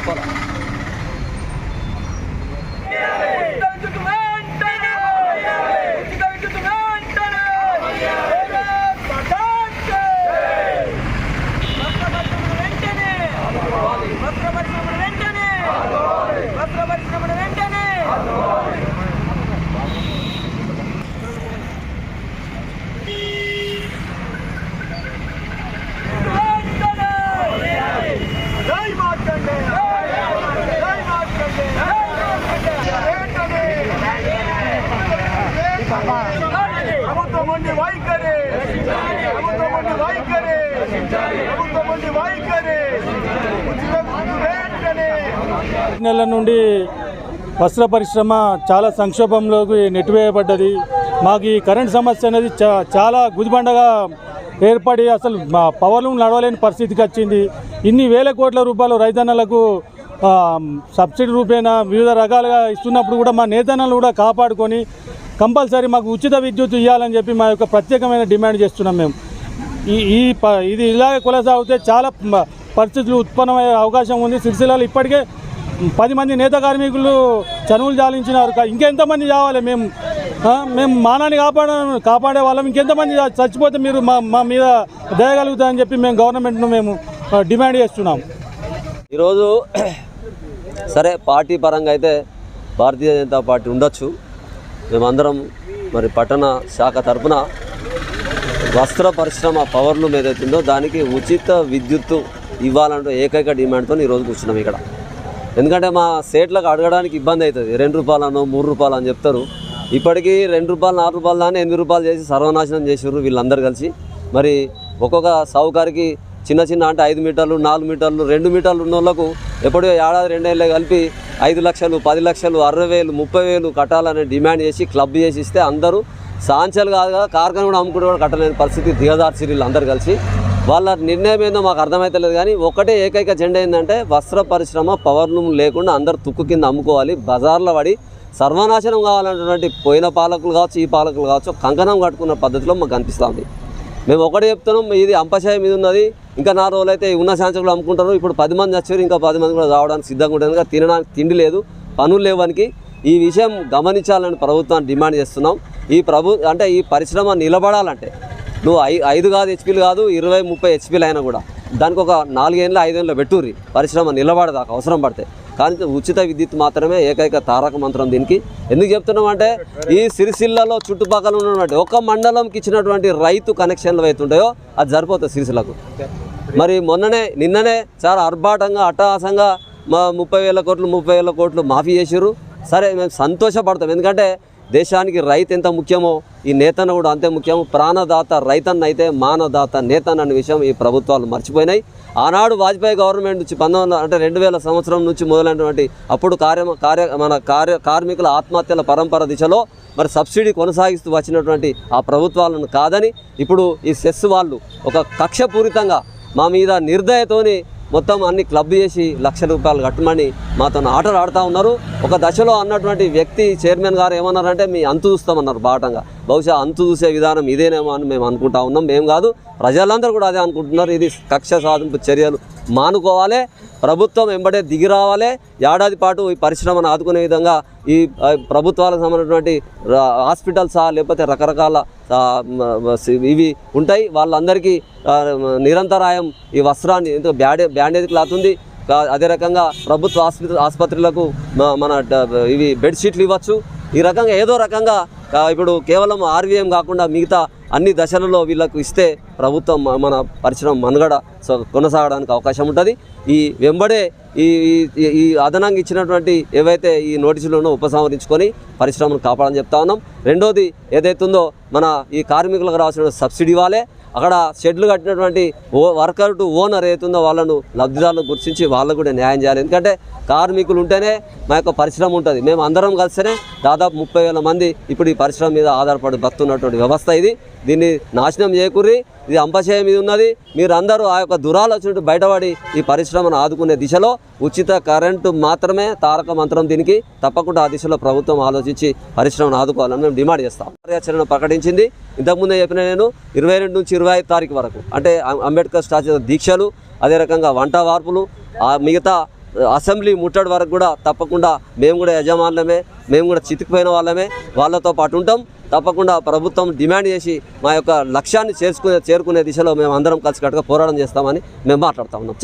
temporada. నెల నుండి వస్త్ర పరిశ్రమ చాలా సంక్షోభంలోకి నెట్టివేయబడ్డది. మాకు ఈ కరెంట్ సమస్య అనేది చాలా గుదిబండగా ఏర్పడి అసలు మా పవర్లు నడవలేని పరిస్థితికి వచ్చింది. ఇన్ని వేల కోట్ల రూపాయలు రైతన్నలకు సబ్సిడీ రూపేణా వివిధ రకాలుగా ఇస్తున్నప్పుడు కూడా మా నేతన్నలు కూడా కాపాడుకొని కంపల్సరీ మాకు ఉచిత విద్యుత్ ఇవ్వాలని చెప్పి మా యొక్క ప్రత్యేకమైన డిమాండ్ చేస్తున్నాం మేము. ఈ ఈ ప- ఇది ఇలాగే కొనసాగితే చాలా పరిస్థితులు ఉత్పన్నమయ్యే అవకాశం ఉంది. సిరిసిల్లలో ఇప్పటికే పది మంది నేత కార్మికులు చనువులు జాలించినారు. ఇంకెంతమంది చావాలి? మేము మేము మానాన్ని కాపాడ కాపాడే వాళ్ళం. ఇంకెంతమంది చచ్చిపోతే మీరు మా మా మీద దయగలుగుతారని చెప్పి మేము గవర్నమెంట్ను మేము డిమాండ్ చేస్తున్నాం. ఈరోజు సరే పార్టీ పరంగా అయితే భారతీయ జనతా పార్టీ ఉండొచ్చు. మేమందరం మరి పట్టణ శాఖ తరఫున వస్త్ర పరిశ్రమ పవర్లు ఏదైతుందో దానికి ఉచిత విద్యుత్తు ఇవ్వాలంటే ఏకైక డిమాండ్తో ఈరోజు కూర్చున్నాం ఇక్కడ. ఎందుకంటే మా సేట్లకు అడగడానికి ఇబ్బంది అవుతుంది. రెండు రూపాయలను మూడు రూపాయలు అని చెప్తారు. ఇప్పటికీ రెండు రూపాయలు నాలుగు రూపాయలు దాన్ని ఎనిమిది రూపాయలు చేసి సర్వనాశనం చేసారు వీళ్ళందరూ కలిసి. మరి ఒక్కొక్క సావుకారికి చిన్న చిన్న అంటే ఐదు మీటర్లు నాలుగు మీటర్లు రెండు మీటర్లు ఉన్న వాళ్ళకు ఎప్పుడో ఏడాది రెండేళ్ళే కలిపి ఐదు లక్షలు పది లక్షలు అరవై వేలు ముప్పై వేలు కట్టాలని డిమాండ్ చేసి క్లబ్ చేసి ఇస్తే అందరూ సాంచలు కాదు కదా కార్ఖాన కూడా అమ్ముకుంటూ కూడా కట్టలేని పరిస్థితి దిగదార్చి వీళ్ళందరూ కలిసి. వాళ్ళ నిర్ణయం ఏందో మాకు అర్థమైతలేదు కానీ ఒకటే ఏకైక జెండా ఏంటంటే వస్త్ర పరిశ్రమ పవర్ లూమ్ లేకుండా అందరు తుక్కు కింద అమ్ముకోవాలి. బజార్లో పడి సర్వనాశనం కావాలన్నటువంటి పోయిన పాలకులు కావచ్చు ఈ పాలకులు కావచ్చు కంకణం కట్టుకున్న పద్ధతిలో మాకు కనిపిస్తుంది మేము ఒకటే చెప్తున్నాం ఇది అంపశాయ మీద ఉన్నది. ఇంకా నాలుగు రోజులు అయితే ఉన్న శాంచకులు అమ్ముకుంటారు. ఇప్పుడు పది మంది వచ్చారు ఇంకా పది మంది కూడా రావడానికి సిద్ధంగా ఉంటుంది తినడానికి తిండి లేదు పనులు లేవనికి ఈ విషయం గమనించాలని ప్రభుత్వాన్ని డిమాండ్ చేస్తున్నాం. ఈ ప్రభు అంటే ఈ పరిశ్రమ నిలబడాలంటే నువ్వు ఐ ఐదు కాదు హెచ్పీలు కాదు ఇరవై ముప్పై హెచ్పీలు అయినా కూడా దానికి ఒక నాలుగేళ్ళు ఐదేళ్ళు పెట్టుర్రి. పరిశ్రమ నిలబడదాకా అవసరం పడితే. కానీ ఉచిత విద్యుత్ మాత్రమే ఏకైక తారక మంత్రం దీనికి. ఎందుకు చెప్తున్నామంటే ఈ సిరిసిల్లలో చుట్టుపక్కల ఉన్నటువంటి ఒక మండలంకి ఇచ్చినటువంటి రైతు కనెక్షన్లు అవుతుంటాయో అది సరిపోతుంది సిరిసిల్లకు. మరి మొన్ననే నిన్ననే చాలా అర్భాటంగా అట్టహాసంగా మా ముప్పై వేల కోట్లు ముప్పై వేల కోట్లు మాఫీ చేసిర్రు. సరే మేము సంతోషపడతాం. ఎందుకంటే దేశానికి రైతు ఎంత ముఖ్యమో ఈ నేతన్న కూడా అంతే ముఖ్యం ప్రాణదాత రైతన్న అయితే మానదాత నేతన్న అనే విషయం ఈ ప్రభుత్వాలు మర్చిపోయినాయి. ఆనాడు వాజ్పేయి గవర్నమెంట్ నుంచి పంతొమ్మిది అంటే రెండు వేల సంవత్సరం నుంచి మొదలైనటువంటి అప్పుడు కార్య కార్య మన కార్య కార్మికుల ఆత్మహత్యల పరంపర దిశలో మరి సబ్సిడీ కొనసాగిస్తూ వచ్చినటువంటి ఆ ప్రభుత్వాలను కాదని ఇప్పుడు ఈ సెస్ వాళ్ళు ఒక కక్షపూరితంగా మా మీద నిర్దయతోని మొత్తం అన్ని క్లబ్ చేసి లక్ష రూపాయలు కట్టమని మాతో ఆటలు ఆడుతూ ఉన్నారు. ఒక దశలో అన్నటువంటి వ్యక్తి చైర్మన్ గారు ఏమన్నారంటే మీ అంతు చూస్తామన్నారు బాటంగా. బహుశా అంతు చూసే విధానం ఇదేనేమో అని మేము అనుకుంటా ఉన్నాం. మేము కాదు ప్రజలందరూ కూడా అదే అనుకుంటున్నారు. ఇది కక్ష సాధింపు చర్యలు మానుకోవాలి. ప్రభుత్వం వెంబడే దిగి రావాలి. ఏడాది పాటు ఈ పరిశ్రమను ఆదుకునే విధంగా ఈ ప్రభుత్వాలకు సంబంధించినటువంటి హాస్పిటల్స్ లేకపోతే రకరకాల ఇవి ఉంటాయి. వాళ్ళందరికీ నిరంతరాయం ఈ వస్త్రాన్ని ఎంతో బ్యాడే బ్యాండేజ్ క్లాత్ ఉంది. అదే రకంగా ప్రభుత్వ ఆసుపత్రి ఆసుపత్రులకు మన ఇవి బెడ్షీట్లు ఇవ్వచ్చు. ఈ రకంగా ఏదో రకంగా ఇప్పుడు కేవలం ఆర్వీఎం కాకుండా మిగతా అన్ని దశలలో వీళ్ళకు ఇస్తే ప్రభుత్వం మన పరిశ్రమ మనుగడ సో కొనసాగడానికి అవకాశం ఉంటుంది. ఈ వెంబడే ఈ ఈ- ఈ అదనంగా ఇచ్చినటువంటి ఏవైతే ఈ నోటీసులను ఉపసంహరించుకొని పరిశ్రమను కాపాడని చెప్తా ఉన్నాం. రెండోది ఏదైతుందో మన ఈ కార్మికులకు రావాల్సిన సబ్సిడీ ఇవ్వాలి అక్కడ షెడ్లు కట్టినటువంటి ఓ వర్కర్ టు ఓనర్ ఏతుందో వాళ్ళను లబ్ధిదారులను గుర్తించి వాళ్ళకు కూడా న్యాయం చేయాలి. ఎందుకంటే కార్మికులు ఉంటేనే మా యొక్క పరిశ్రమ ఉంటుంది. మేము అందరం కలిస్తేనే దాదాపు ముప్పై వేల మంది ఇప్పుడు ఈ పరిశ్రమ మీద ఆధారపడి బతున్నటువంటి వ్యవస్థ ఇది. దీన్ని నాశనం చేకూరి ఇది అంపశయం మీద ఉన్నది. మీరందరూ ఆ యొక్క దురాలోచన బయటపడి ఈ పరిశ్రమను ఆదుకునే దిశలో ఉచిత కరెంటు మాత్రమే తారక మంత్రం దీనికి. తప్పకుండా ఆ దిశలో ప్రభుత్వం ఆలోచించి పరిశ్రమను ఆదుకోవాలని మేము డిమాండ్ చేస్తాం. కార్యాచరణ ప్రకటించింది. ఇంతకుముందే చెప్పిన నేను ఇరవై రెండు నుంచి ఇరవై ఐదు తారీఖు వరకు. అంటే అంబేద్కర్ స్టాచ్యూ దీక్షలు అదే రకంగా వంట వార్పులు ఆ మిగతా అసెంబ్లీ ముట్టడి వరకు కూడా తప్పకుండా మేము కూడా యజమానులమే మేము కూడా చితికిపోయిన వాళ్ళమే వాళ్ళతో పాటు ఉంటాం. తప్పకుండా ప్రభుత్వం డిమాండ్ చేసి మా యొక్క లక్ష్యాన్ని చేర్చుకునే చేరుకునే దిశలో మేము అందరం కలిసికట్టుగా పోరాటం చేస్తామని మేము మాట్లాడుతా ఉన్నాం.